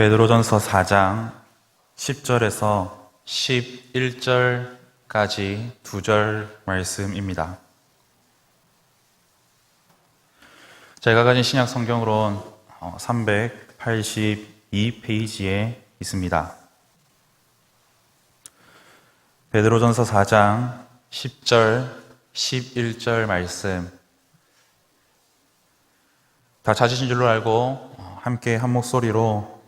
베드로전서 4장 10절에서 11절까지 두 절 말씀입니다. 제가 가진 신약 성경으론 382페이지에 있습니다. 베드로전서 4장 10절, 11절 말씀 다 찾으신 줄로 알고 함께 한 목소리로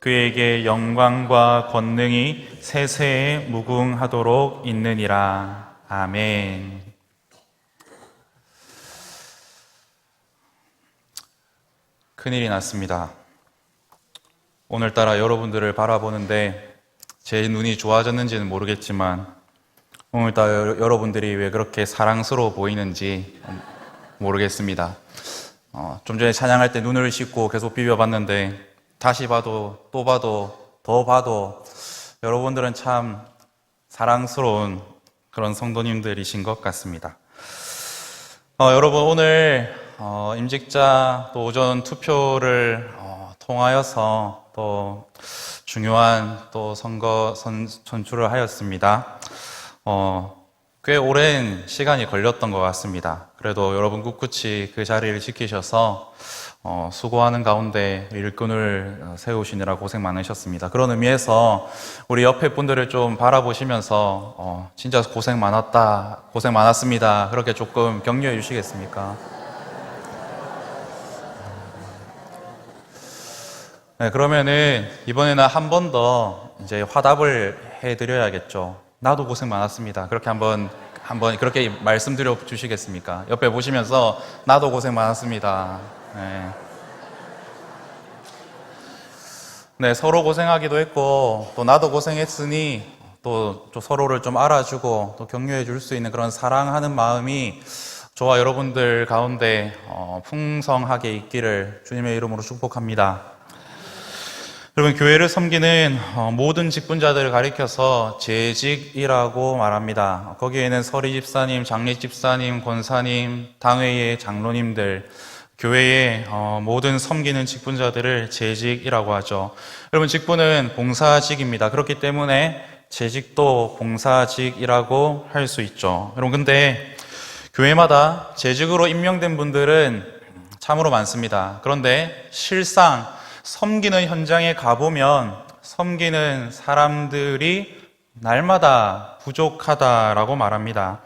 그에게 영광과 권능이 세세에 무궁하도록 있느니라. 아멘. 큰일이 났습니다. 오늘따라 여러분들을 바라보는데 제 눈이 좋아졌는지는 모르겠지만 오늘따라 여러분들이 왜 그렇게 사랑스러워 보이는지 모르겠습니다. 어, 좀 전에 찬양할 때 눈을 씻고 계속 비벼봤는데 다시 봐도 또 봐도 더 봐도 여러분들은 참 사랑스러운 그런 성도님들이신 것 같습니다. 어, 여러분 오늘 어, 임직자 또 오전 투표를 어, 통하여서 또 중요한 또 선거 선, 선출을 하였습니다. 어, 꽤 오랜 시간이 걸렸던 것 같습니다. 그래도 여러분 꿋꿋이 그 자리를 지키셔서 어, 수고하는 가운데 일꾼을 세우시느라 고생 많으셨습니다. 그런 의미에서 우리 옆에 분들을 좀 바라보시면서 어, 진짜 고생 많았다, 고생 많았습니다. 그렇게 조금 격려해 주시겠습니까? 네, 그러면은 이번에는 한 번 더 이제 화답을 해 드려야겠죠. 나도 고생 많았습니다. 그렇게 한번 한번 그렇게 말씀드려 주시겠습니까? 옆에 보시면서 나도 고생 많았습니다. 네. 네, 서로 고생하기도 했고, 또 나도 고생했으니, 또, 또 서로를 좀 알아주고, 또 격려해 줄 수 있는 그런 사랑하는 마음이 저와 여러분들 가운데 어, 풍성하게 있기를 주님의 이름으로 축복합니다. 여러분, 교회를 섬기는 어, 모든 직분자들을 가리켜서 재직이라고 말합니다. 거기에는 서리 집사님, 장례 집사님, 권사님, 당회의 장로님들, 교회의 어, 모든 섬기는 직분자들을 재직이라고 하죠. 여러분, 직분은 봉사직입니다. 그렇기 때문에 재직도 봉사직이라고 할 수 있죠. 여러분, 근데 교회마다 재직으로 임명된 분들은 참으로 많습니다. 그런데 실상 섬기는 현장에 가보면 섬기는 사람들이 날마다 부족하다라고 말합니다.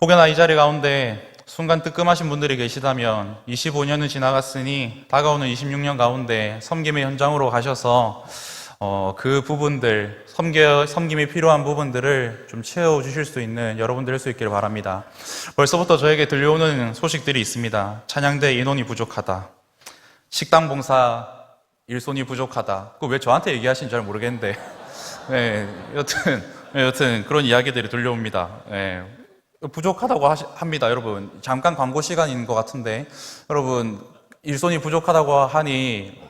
혹여나 이 자리 가운데 순간 뜨끔하신 분들이 계시다면 25년은 지나갔으니 다가오는 26년 가운데 섬김의 현장으로 가셔서 어, 그 부분들 섬겨, 섬김이 필요한 부분들을 좀 채워주실 수 있는 여러분들 수 있기를 바랍니다. 벌써부터 저에게 들려오는 소식들이 있습니다. 찬양대 인원이 부족하다. 식당 봉사 일손이 부족하다. 그 왜 저한테 얘기하시는지 잘 모르겠는데. 네, 여튼, 네, 여튼 그런 이야기들이 들려옵니다. 네, 부족하다고 하시, 합니다, 여러분. 잠깐 광고 시간인 것 같은데, 여러분, 일손이 부족하다고 하니,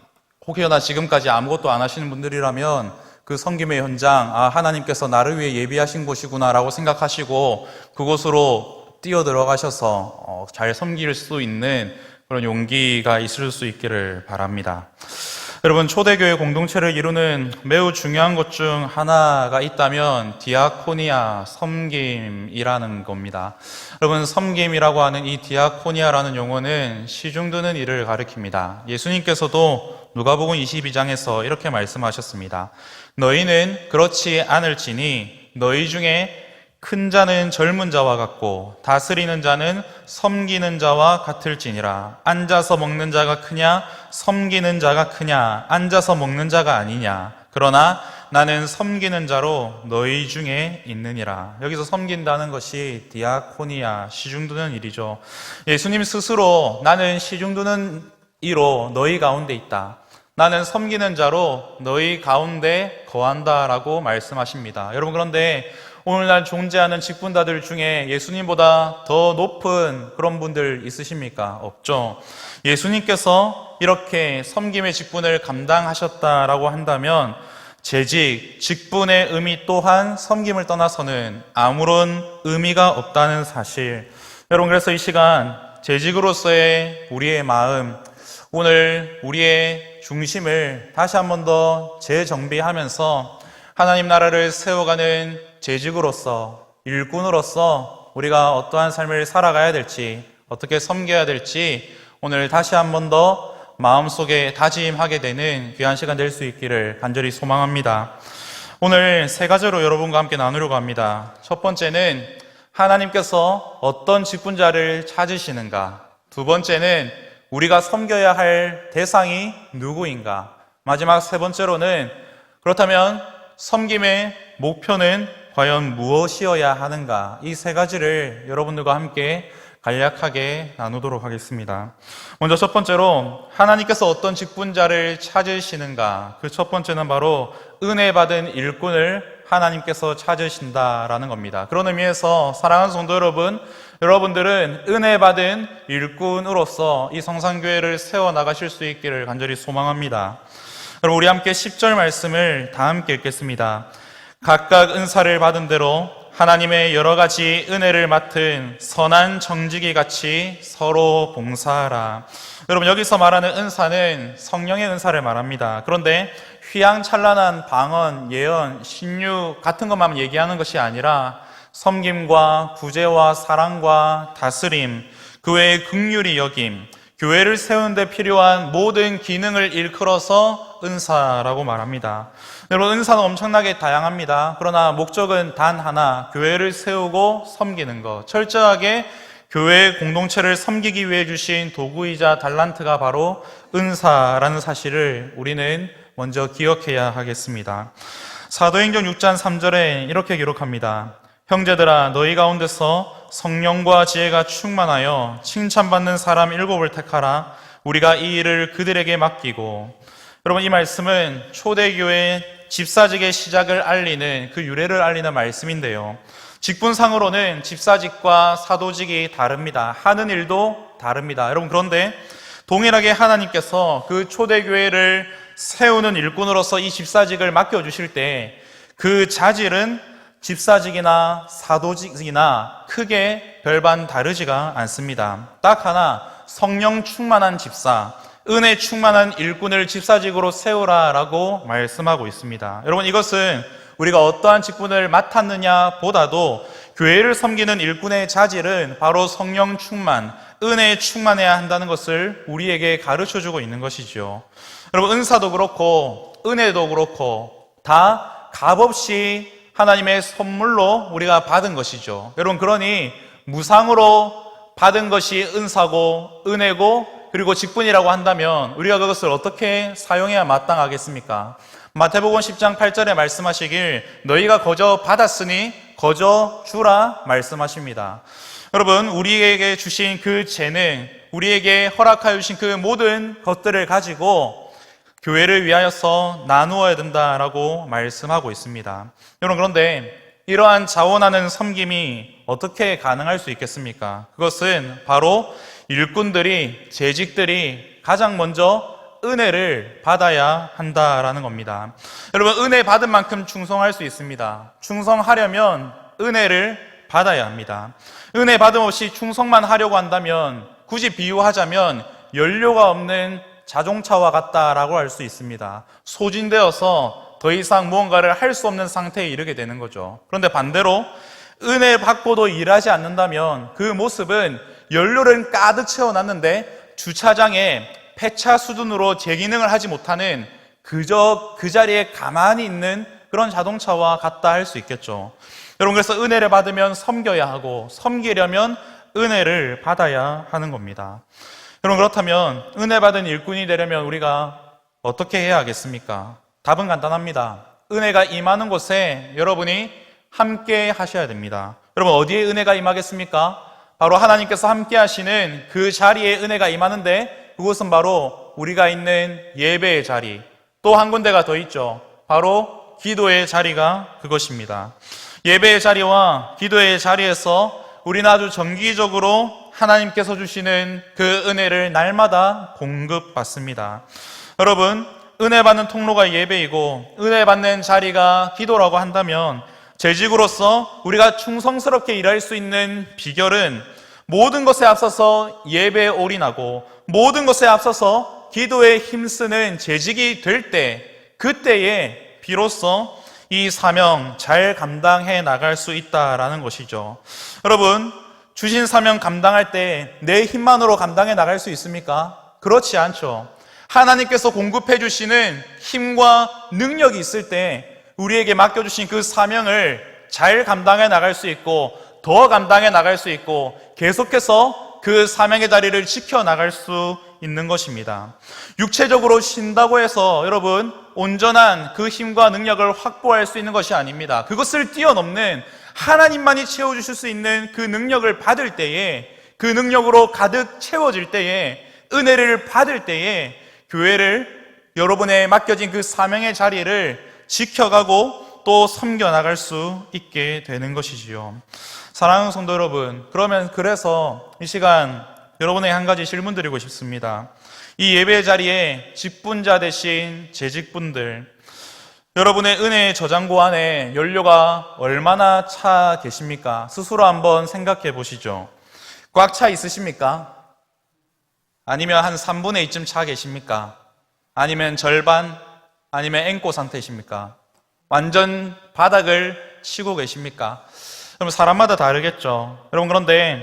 혹여나 지금까지 아무것도 안 하시는 분들이라면, 그 성김의 현장, 아, 하나님께서 나를 위해 예비하신 곳이구나라고 생각하시고, 그곳으로 뛰어 들어가셔서, 어, 잘 섬길 수 있는 그런 용기가 있을 수 있기를 바랍니다. 여러분, 초대교회 공동체를 이루는 매우 중요한 것 중 하나가 있다면 디아코니아, 섬김이라는 겁니다. 여러분, 섬김이라고 하는 이 디아코니아라는 용어는 시중드는 일을 가리킵니다. 예수님께서도 누가복음 22장에서 이렇게 말씀하셨습니다. 너희는 그렇지 않을지니 너희 중에 큰 자는 젊은 자와 같고 다스리는 자는 섬기는 자와 같을지니라. 앉아서 먹는 자가 크냐 섬기는 자가 크냐 앉아서 먹는 자가 아니냐. 그러나 나는 섬기는 자로 너희 중에 있느니라. 여기서 섬긴다는 것이 디아코니아 시중두는 일이죠. 예수님 스스로 나는 시중두는 이로 너희 가운데 있다. 나는 섬기는 자로 너희 가운데 거한다라고 말씀하십니다. 여러분 그런데 오늘날 존재하는 직분자들 중에 예수님보다 더 높은 그런 분들 있으십니까? 없죠. 예수님께서 이렇게 섬김의 직분을 감당하셨다라고 한다면 재직, 직분의 의미 또한 섬김을 떠나서는 아무런 의미가 없다는 사실. 여러분 그래서 이 시간 재직으로서의 우리의 마음, 오늘 우리의 중심을 다시 한 번 더 재정비하면서 하나님 나라를 세워가는 재직으로서 일꾼으로서 우리가 어떠한 삶을 살아가야 될지 어떻게 섬겨야 될지 오늘 다시 한 번 더 마음속에 다짐하게 되는 귀한 시간 될 수 있기를 간절히 소망합니다. 오늘 세 가지로 여러분과 함께 나누려고 합니다. 첫 번째는 하나님께서 어떤 직분자를 찾으시는가. 두 번째는 우리가 섬겨야 할 대상이 누구인가. 마지막 세 번째로는 그렇다면 섬김의 목표는 과연 무엇이어야 하는가. 이 세 가지를 여러분들과 함께 간략하게 나누도록 하겠습니다. 먼저 첫 번째로 하나님께서 어떤 직분자를 찾으시는가. 그 첫 번째는 바로 은혜 받은 일꾼을 하나님께서 찾으신다라는 겁니다. 그런 의미에서 사랑하는 성도 여러분, 여러분들은 은혜 받은 일꾼으로서 이 성산교회를 세워 나가실 수 있기를 간절히 소망합니다. 여러분 우리 함께 10절 말씀을 다 함께 읽겠습니다. 각각 은사를 받은 대로 하나님의 여러 가지 은혜를 맡은 선한 정직이 같이 서로 봉사하라. 여러분 여기서 말하는 은사는 성령의 은사를 말합니다. 그런데 휘황찬란한 방언, 예언, 신유 같은 것만 얘기하는 것이 아니라 섬김과 구제와 사랑과 다스림, 그 외에 극률이 여김, 교회를 세우는데 필요한 모든 기능을 일컬어서 은사라고 말합니다. 여러분, 은사는 엄청나게 다양합니다. 그러나 목적은 단 하나, 교회를 세우고 섬기는 것. 철저하게 교회 공동체를 섬기기 위해 주신 도구이자 달란트가 바로 은사라는 사실을 우리는 먼저 기억해야 하겠습니다. 사도행전 6장 3절에 이렇게 기록합니다. 형제들아 너희 가운데서 성령과 지혜가 충만하여 칭찬받는 사람 일곱을 택하라 우리가 이 일을 그들에게 맡기고 여러분 이 말씀은 초대교회 집사직의 시작을 알리는 그 유래를 알리는 말씀인데요. 직분상으로는 집사직과 사도직이 다릅니다. 하는 일도 다릅니다. 여러분 그런데 동일하게 하나님께서 그 초대교회를 세우는 일꾼으로서 이 집사직을 맡겨주실 때 그 자질은 집사직이나 사도직이나 크게 별반 다르지가 않습니다. 딱 하나 성령 충만한 집사, 은혜 충만한 일꾼을 집사직으로 세우라라고 말씀하고 있습니다. 여러분 이것은 우리가 어떠한 직분을 맡았느냐 보다도 교회를 섬기는 일꾼의 자질은 바로 성령 충만, 은혜에 충만해야 한다는 것을 우리에게 가르쳐 주고 있는 것이죠. 여러분 은사도 그렇고 은혜도 그렇고 다 값없이 하나님의 선물로 우리가 받은 것이죠. 여러분, 그러니 무상으로 받은 것이 은사고, 은혜고, 그리고 직분이라고 한다면 우리가 그것을 어떻게 사용해야 마땅하겠습니까? 마태복음 10장 8절에 말씀하시길 너희가 거저 받았으니 거저 주라 말씀하십니다. 여러분, 우리에게 주신 그 재능, 우리에게 허락하여 주신 그 모든 것들을 가지고 교회를 위하여서 나누어야 된다라고 말씀하고 있습니다. 여러분, 그런데 이러한 자원하는 섬김이 어떻게 가능할 수 있겠습니까? 그것은 바로 일꾼들이, 재직들이 가장 먼저 은혜를 받아야 한다라는 겁니다. 여러분, 은혜 받은 만큼 충성할 수 있습니다. 충성하려면 은혜를 받아야 합니다. 은혜 받음 없이 충성만 하려고 한다면 굳이 비유하자면 연료가 없는 자동차와 같다라고 할 수 있습니다. 소진되어서 더 이상 무언가를 할 수 없는 상태에 이르게 되는 거죠. 그런데 반대로 은혜 받고도 일하지 않는다면 그 모습은 연료를 가득 채워놨는데 주차장에 폐차 수준으로 제 기능을 하지 못하는 그저 그 자리에 가만히 있는 그런 자동차와 같다 할 수 있겠죠. 여러분 그래서 은혜를 받으면 섬겨야 하고 섬기려면 은혜를 받아야 하는 겁니다. 여러분 그렇다면 은혜 받은 일꾼이 되려면 우리가 어떻게 해야 하겠습니까? 답은 간단합니다. 은혜가 임하는 곳에 여러분이 함께 하셔야 됩니다. 여러분 어디에 은혜가 임하겠습니까? 바로 하나님께서 함께 하시는 그 자리에 은혜가 임하는데 그것은 바로 우리가 있는 예배의 자리, 또 한 군데가 더 있죠. 바로 기도의 자리가 그것입니다. 예배의 자리와 기도의 자리에서 우리는 아주 정기적으로 하나님께서 주시는 그 은혜를 날마다 공급받습니다. 여러분, 은혜 받는 통로가 예배이고 은혜 받는 자리가 기도라고 한다면 재직으로서 우리가 충성스럽게 일할 수 있는 비결은 모든 것에 앞서서 예배에 올인하고 모든 것에 앞서서 기도에 힘쓰는 재직이 될 때 그때에 비로소 이 사명 잘 감당해 나갈 수 있다라는 것이죠. 여러분, 주신 사명 감당할 때 내 힘만으로 감당해 나갈 수 있습니까? 그렇지 않죠. 하나님께서 공급해 주시는 힘과 능력이 있을 때 우리에게 맡겨주신 그 사명을 잘 감당해 나갈 수 있고 더 감당해 나갈 수 있고 계속해서 그 사명의 자리를 지켜 나갈 수 있는 것입니다. 육체적으로 쉰다고 해서 여러분 온전한 그 힘과 능력을 확보할 수 있는 것이 아닙니다. 그것을 뛰어넘는 하나님만이 채워주실 수 있는 그 능력을 받을 때에 그 능력으로 가득 채워질 때에 은혜를 받을 때에 교회를 여러분의 맡겨진 그 사명의 자리를 지켜가고 또 섬겨나갈 수 있게 되는 것이지요. 사랑하는 성도 여러분, 그러면 그래서 이 시간 여러분에게 한 가지 질문 드리고 싶습니다. 이 예배 자리에 직분자 대신 재직분들, 여러분의 은혜의 저장고 안에 연료가 얼마나 차 계십니까? 스스로 한번 생각해 보시죠. 꽉 차 있으십니까? 아니면 한 3분의 2쯤 차 계십니까? 아니면 절반? 아니면 앵꼬 상태이십니까? 완전 바닥을 치고 계십니까? 그럼 사람마다 다르겠죠. 여러분, 그런데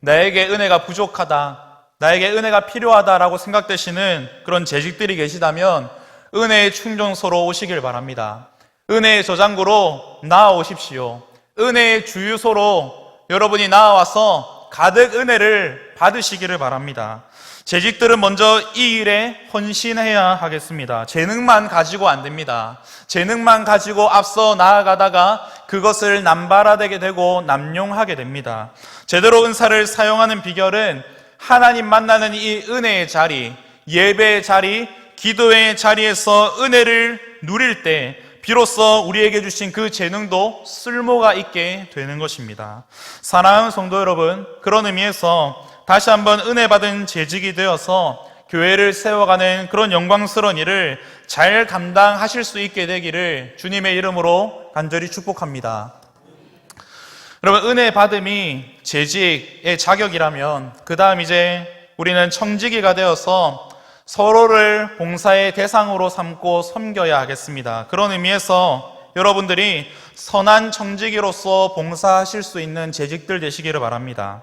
나에게 은혜가 부족하다, 나에게 은혜가 필요하다라고 생각되시는 그런 재직들이 계시다면 은혜의 충전소로 오시길 바랍니다. 은혜의 저장고로 나아오십시오. 은혜의 주유소로 여러분이 나와서 가득 은혜를 받으시기를 바랍니다. 재직들은 먼저 이 일에 헌신해야 하겠습니다. 재능만 가지고 안 됩니다. 재능만 가지고 앞서 나아가다가 그것을 남발하게 되고 남용하게 됩니다. 제대로 은사를 사용하는 비결은 하나님 만나는 이 은혜의 자리, 예배의 자리, 기도의 자리에서 은혜를 누릴 때 비로소 우리에게 주신 그 재능도 쓸모가 있게 되는 것입니다. 사랑하는 성도 여러분, 그런 의미에서 다시 한번 은혜 받은 재직이 되어서 교회를 세워가는 그런 영광스러운 일을 잘 감당하실 수 있게 되기를 주님의 이름으로 간절히 축복합니다. 여러분, 은혜 받음이 재직의 자격이라면, 그 다음 이제 우리는 청지기가 되어서 서로를 봉사의 대상으로 삼고 섬겨야 하겠습니다. 그런 의미에서 여러분들이 선한 청지기로서 봉사하실 수 있는 재직들 되시기를 바랍니다.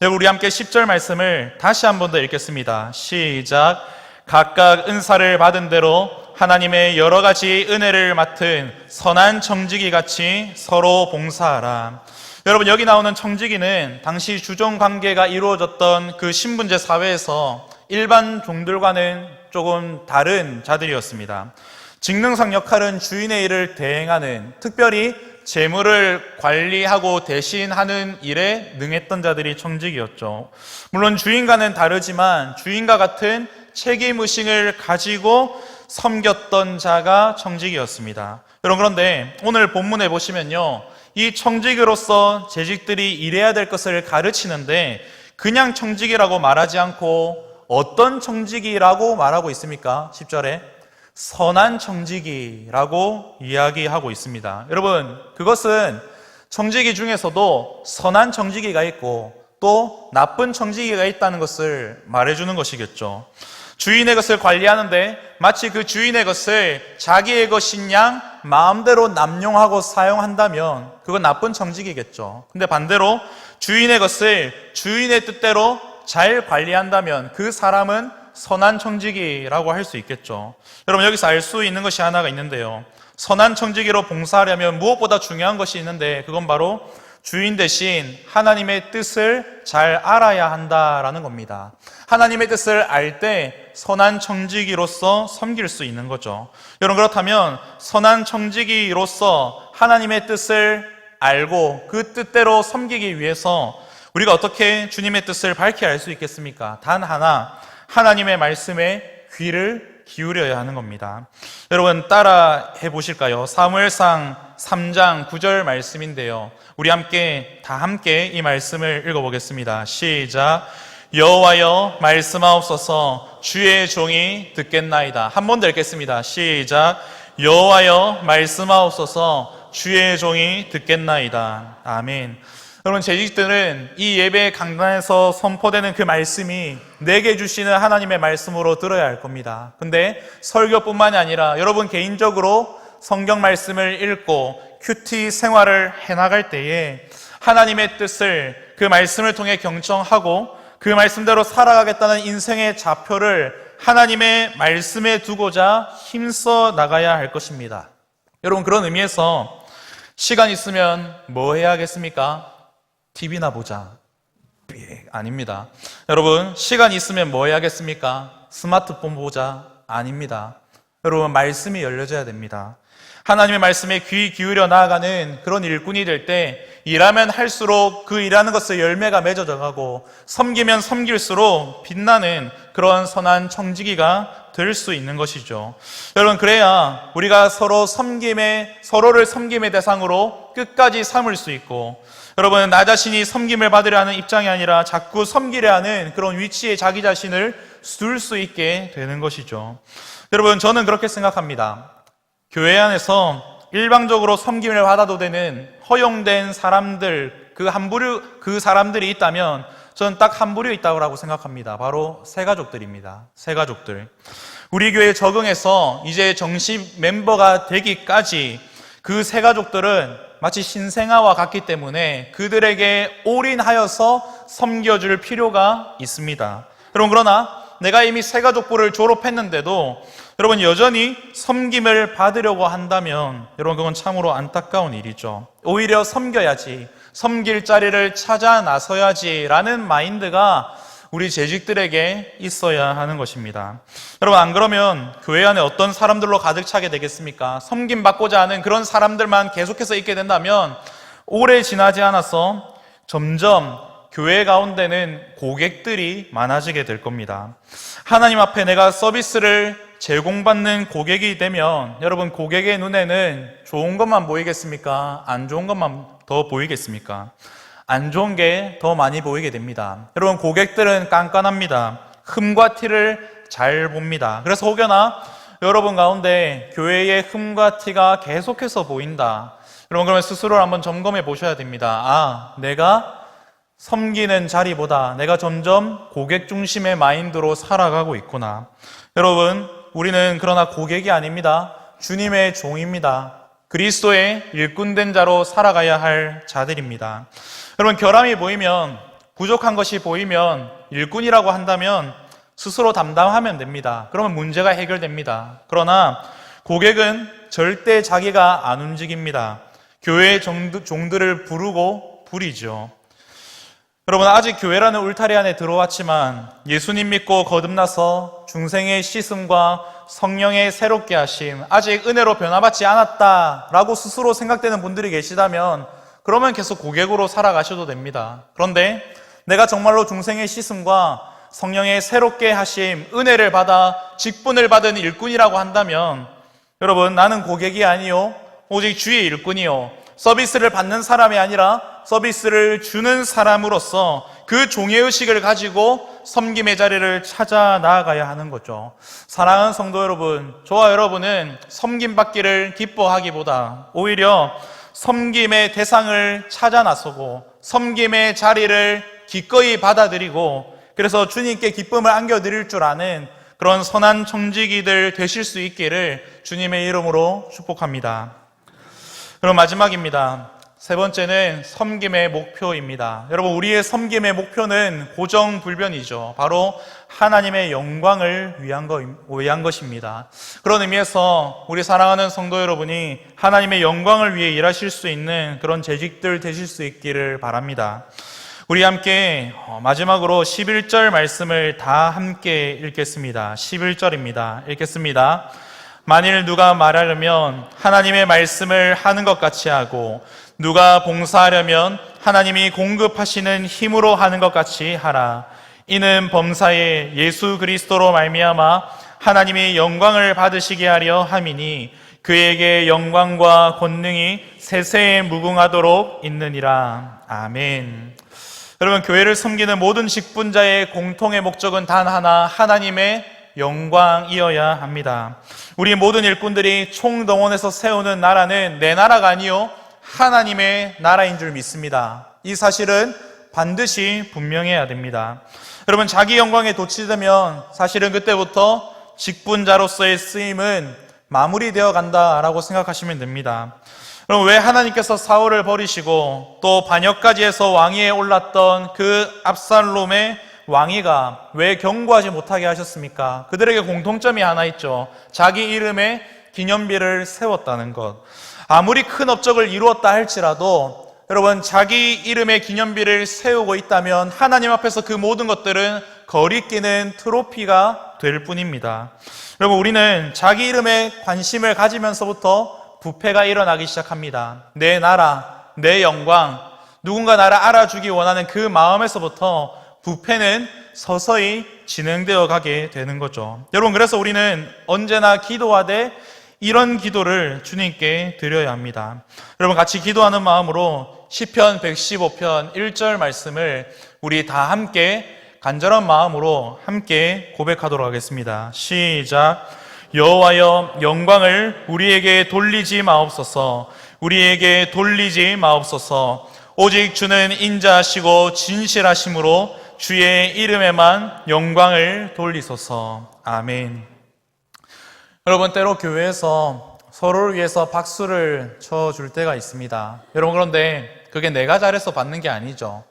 여러분, 우리 함께 10절 말씀을 다시 한 번 더 읽겠습니다. 시작. 각각 은사를 받은 대로 하나님의 여러 가지 은혜를 맡은 선한 청지기 같이 서로 봉사하라. 여러분 여기 나오는 청지기는 당시 주종 관계가 이루어졌던 그 신분제 사회에서 일반 종들과는 조금 다른 자들이었습니다. 직능상 역할은 주인의 일을 대행하는 특별히 재물을 관리하고 대신하는 일에 능했던 자들이 청직이었죠. 물론 주인과는 다르지만 주인과 같은 책임 의식을 가지고 섬겼던 자가 청직이었습니다. 여러분 그런데 오늘 본문에 보시면요. 이 청직으로서 재직들이 일해야 될 것을 가르치는데 그냥 청직이라고 말하지 않고 어떤 청직이라고 말하고 있습니까? 10절에 선한 청지기라고 이야기하고 있습니다. 여러분, 그것은 청지기 중에서도 선한 청지기가 있고 또 나쁜 청지기가 있다는 것을 말해주는 것이겠죠. 주인의 것을 관리하는데 마치 그 주인의 것을 자기의 것인 양 마음대로 남용하고 사용한다면 그건 나쁜 청직이겠죠. 근데 반대로 주인의 것을 주인의 뜻대로 잘 관리한다면 그 사람은 선한 청지기라고 할 수 있겠죠. 여러분 여기서 알 수 있는 것이 하나가 있는데요. 선한 청지기로 봉사하려면 무엇보다 중요한 것이 있는데 그건 바로 주인 대신 하나님의 뜻을 잘 알아야 한다라는 겁니다. 하나님의 뜻을 알 때 선한 청지기로서 섬길 수 있는 거죠. 여러분 그렇다면 선한 청지기로서 하나님의 뜻을 알고 그 뜻대로 섬기기 위해서 우리가 어떻게 주님의 뜻을 밝히 알 수 있겠습니까? 단 하나 하나님의 말씀에 귀를 기울여야 하는 겁니다. 여러분 따라 해 보실까요? 사무엘상 3장 9절 말씀인데요. 우리 함께 다 함께 이 말씀을 읽어 보겠습니다. 시작. 여호와여 말씀하옵소서 주의 종이 듣겠나이다. 한 번 더 읽겠습니다. 시작. 여호와여 말씀하옵소서 주의 종이 듣겠나이다. 아멘. 여러분 재직들은 이 예배 강단에서 선포되는 그 말씀이 내게 주시는 하나님의 말씀으로 들어야 할 겁니다. 근데 설교뿐만이 아니라 여러분 개인적으로 성경 말씀을 읽고 큐티 생활을 해나갈 때에 하나님의 뜻을 그 말씀을 통해 경청하고 그 말씀대로 살아가겠다는 인생의 좌표를 하나님의 말씀에 두고자 힘써 나가야 할 것입니다. 여러분 그런 의미에서 시간 있으면 뭐 해야 겠습니까? TV나 보자. 예, 아닙니다. 여러분, 시간 있으면 뭐 해야겠습니까? 스마트폰 보자. 아닙니다. 여러분, 말씀이 열려져야 됩니다. 하나님의 말씀에 귀 기울여 나아가는 그런 일꾼이 될 때, 일하면 할수록 그 일하는 것에 열매가 맺어져 가고, 섬기면 섬길수록 빛나는 그런 선한 청지기가 될 수 있는 것이죠. 여러분, 그래야 우리가 서로 섬김의, 서로를 섬김의 대상으로 끝까지 삼을 수 있고, 여러분, 나 자신이 섬김을 받으려 하는 입장이 아니라 자꾸 섬기려 하는 그런 위치에 자기 자신을 둘 수 있게 되는 것이죠. 여러분, 저는 그렇게 생각합니다. 교회 안에서 일방적으로 섬김을 받아도 되는 허용된 사람들, 그 한 부류, 그 사람들이 있다면 저는 딱 한 부류 있다고 생각합니다. 바로 새 가족들입니다. 새 가족들. 우리 교회에 적응해서 이제 정식 멤버가 되기까지 그 새 가족들은 마치 신생아와 같기 때문에 그들에게 올인하여서 섬겨줄 필요가 있습니다. 여러분, 그러나 내가 이미 새가족부를 졸업했는데도 여러분 여전히 섬김을 받으려고 한다면 여러분 그건 참으로 안타까운 일이죠. 오히려 섬겨야지, 섬길 자리를 찾아 나서야지라는 마인드가 우리 재직들에게 있어야 하는 것입니다. 여러분, 안 그러면 교회 안에 어떤 사람들로 가득 차게 되겠습니까? 섬김 받고자 하는 그런 사람들만 계속해서 있게 된다면 오래 지나지 않아서 점점 교회 가운데는 고객들이 많아지게 될 겁니다. 하나님 앞에 내가 서비스를 제공받는 고객이 되면 여러분 고객의 눈에는 좋은 것만 보이겠습니까? 안 좋은 것만 더 보이겠습니까? 안 좋은 게 더 많이 보이게 됩니다. 여러분, 고객들은 깐깐합니다. 흠과 티를 잘 봅니다. 그래서 혹여나 여러분 가운데 교회의 흠과 티가 계속해서 보인다. 여러분, 그러면 스스로를 한번 점검해 보셔야 됩니다. 아, 내가 섬기는 자리보다 내가 점점 고객 중심의 마인드로 살아가고 있구나. 여러분, 우리는 그러나 고객이 아닙니다. 주님의 종입니다. 그리스도의 일꾼된 자로 살아가야 할 자들입니다. 여러분, 결함이 보이면, 부족한 것이 보이면, 일꾼이라고 한다면 스스로 담당하면 됩니다. 그러면 문제가 해결됩니다. 그러나 고객은 절대 자기가 안 움직입니다. 교회의 종들을 부르고 부리죠. 여러분, 아직 교회라는 울타리 안에 들어왔지만 예수님 믿고 거듭나서 중생의 씻음과 성령의 새롭게 하심, 아직 은혜로 변화받지 않았다라고 스스로 생각되는 분들이 계시다면 그러면 계속 고객으로 살아가셔도 됩니다. 그런데 내가 정말로 중생의 씻음과 성령의 새롭게 하심, 은혜를 받아 직분을 받은 일꾼이라고 한다면 여러분 나는 고객이 아니요 오직 주의 일꾼이요 서비스를 받는 사람이 아니라 서비스를 주는 사람으로서 그 종의 의식을 가지고 섬김의 자리를 찾아 나아가야 하는 거죠. 사랑하는 성도 여러분, 저와 여러분은 섬김 받기를 기뻐하기보다 오히려 섬김의 대상을 찾아 나서고 섬김의 자리를 기꺼이 받아들이고 그래서 주님께 기쁨을 안겨드릴 줄 아는 그런 선한 청지기들 되실 수 있기를 주님의 이름으로 축복합니다. 그럼 마지막입니다. 세 번째는 섬김의 목표입니다. 여러분, 우리의 섬김의 목표는 고정불변이죠. 바로 하나님의 영광을 위한, 것, 위한 것입니다. 그런 의미에서 우리 사랑하는 성도 여러분이 하나님의 영광을 위해 일하실 수 있는 그런 재직들 되실 수 있기를 바랍니다. 우리 함께 어, 마지막으로 11절 말씀을 다 함께 읽겠습니다. 11절입니다. 읽겠습니다. 만일 누가 말하려면 하나님의 말씀을 하는 것 같이 하고 누가 봉사하려면 하나님이 공급하시는 힘으로 하는 것 같이 하라. 이는 범사에 예수 그리스도로 말미암아 하나님이 영광을 받으시게 하려 함이니 그에게 영광과 권능이 세세에 무궁하도록 있느니라. 아멘. 여러분, 교회를 섬기는 모든 직분자의 공통의 목적은 단 하나, 하나님의 영광이어야 합니다. 우리 모든 일꾼들이 총동원해서 세우는 나라는 내 나라가 아니요, 하나님의 나라인 줄 믿습니다. 이 사실은 반드시 분명해야 됩니다. 여러분, 자기 영광에 도취되면 사실은 그때부터 직분자로서의 쓰임은 마무리되어 간다라고 생각하시면 됩니다. 그럼 왜 하나님께서 사울을 버리시고 또 반역까지 해서 왕위에 올랐던 그 압살롬의 왕위가 왜 경고하지 못하게 하셨습니까? 그들에게 공통점이 하나 있죠. 자기 이름에 기념비를 세웠다는 것. 아무리 큰 업적을 이루었다 할지라도 여러분 자기 이름의 기념비를 세우고 있다면 하나님 앞에서 그 모든 것들은 거리끼는 트로피가 될 뿐입니다. 여러분 우리는 자기 이름에 관심을 가지면서부터 부패가 일어나기 시작합니다. 내 나라, 내 영광, 누군가 나를 알아주기 원하는 그 마음에서부터 부패는 서서히 진행되어 가게 되는 거죠. 여러분 그래서 우리는 언제나 기도하되 이런 기도를 주님께 드려야 합니다. 여러분 같이 기도하는 마음으로 시편 115편 1절 말씀을 우리 다 함께 간절한 마음으로 함께 고백하도록 하겠습니다. 시작. 여호와여 영광을 우리에게 돌리지 마옵소서. 우리에게 돌리지 마옵소서. 오직 주는 인자하시고 진실하심으로 주의 이름에만 영광을 돌리소서. 아멘. 여러분 때로 교회에서 서로를 위해서 박수를 쳐줄 때가 있습니다. 여러분 그런데 그게 내가 잘해서 받는 게 아니죠.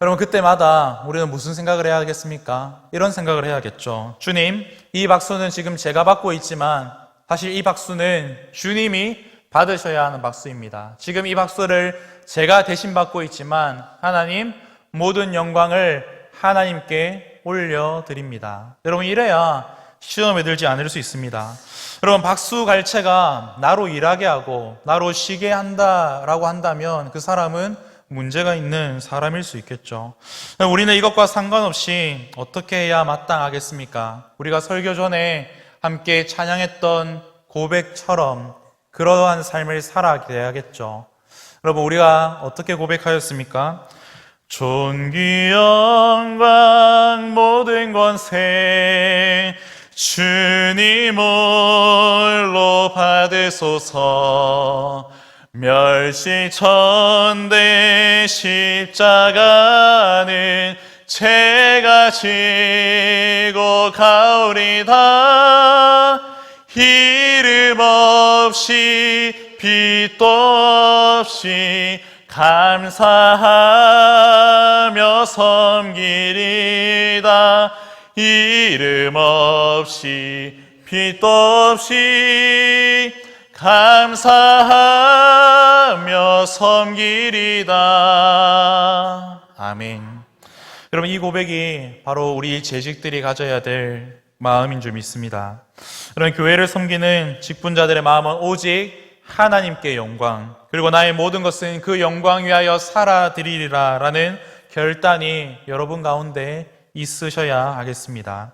여러분 그때마다 우리는 무슨 생각을 해야 하겠습니까? 이런 생각을 해야겠죠. 주님, 이 박수는 지금 제가 받고 있지만 사실 이 박수는 주님이 받으셔야 하는 박수입니다. 지금 이 박수를 제가 대신 받고 있지만 하나님 모든 영광을 하나님께 올려드립니다. 여러분 이래야 시험에 들지 않을 수 있습니다. 여러분 박수 갈채가 나로 일하게 하고 나로 쉬게 한다라고 한다면 그 사람은 문제가 있는 사람일 수 있겠죠. 우리는 이것과 상관없이 어떻게 해야 마땅하겠습니까? 우리가 설교 전에 함께 찬양했던 고백처럼 그러한 삶을 살아야겠죠. 여러분 우리가 어떻게 고백하였습니까? 존귀 영광 모든 권세 주님 홀로 받으소서. 멸시 천대 십자가는 제가 지고 가오리다. 이름 없이 빛도 없이 감사하며 섬기리다 이름 없이 빛도 없이 감사하며 섬기리다. 아멘. 여러분 이 고백이 바로 우리 재직들이 가져야 될 마음인 줄 믿습니다. 여러분 교회를 섬기는 직분자들의 마음은 오직 하나님께 영광, 그리고 나의 모든 것은 그 영광 위하여 살아드리리라 라는 결단이 여러분 가운데 있으셔야 하겠습니다.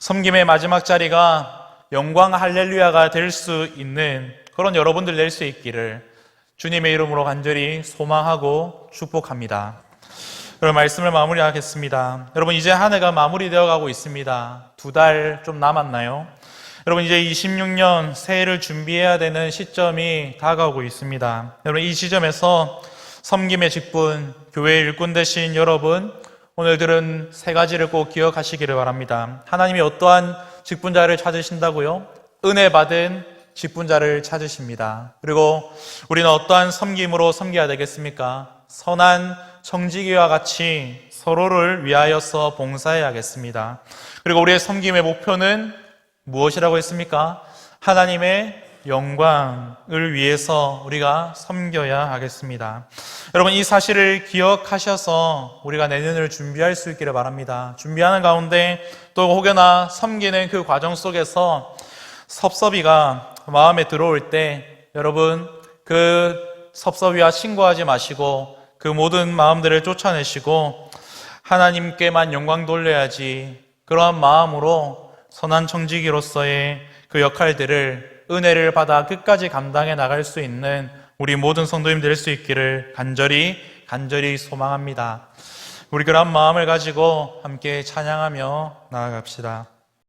섬김의 마지막 자리가 영광 할렐루야가 될 수 있는 그런 여러분들 될수 있기를 주님의 이름으로 간절히 소망하고 축복합니다. 여러분 말씀을 마무리하겠습니다. 여러분 이제 한 해가 마무리되어 가고 있습니다. 두 달 좀 남았나요? 여러분 이제 26년 새해를 준비해야 되는 시점이 다가오고 있습니다. 여러분 이 시점에서 섬김의 직분, 교회 일꾼 되신 여러분 오늘 들은 세 가지를 꼭 기억하시기를 바랍니다. 하나님이 어떠한 직분자를 찾으신다고요? 은혜 받은 직분자를 찾으십니다. 그리고 우리는 어떠한 섬김으로 섬겨야 되겠습니까? 선한 청지기와 같이 서로를 위하여서 봉사해야겠습니다. 그리고 우리의 섬김의 목표는 무엇이라고 했습니까? 하나님의 영광을 위해서 우리가 섬겨야 하겠습니다. 여러분, 이 사실을 기억하셔서 우리가 내년을 준비할 수 있기를 바랍니다. 준비하는 가운데 또 혹여나 섬기는 그 과정 속에서 섭섭이가 마음에 들어올 때 여러분, 그 섭섭이와 신고하지 마시고 그 모든 마음들을 쫓아내시고 하나님께만 영광 돌려야지 그러한 마음으로 선한 청지기로서의 그 역할들을 은혜를 받아 끝까지 감당해 나갈 수 있는 우리 모든 성도님 될 수 있기를 간절히 간절히 소망합니다. 우리 그런 마음을 가지고 함께 찬양하며 나아갑시다.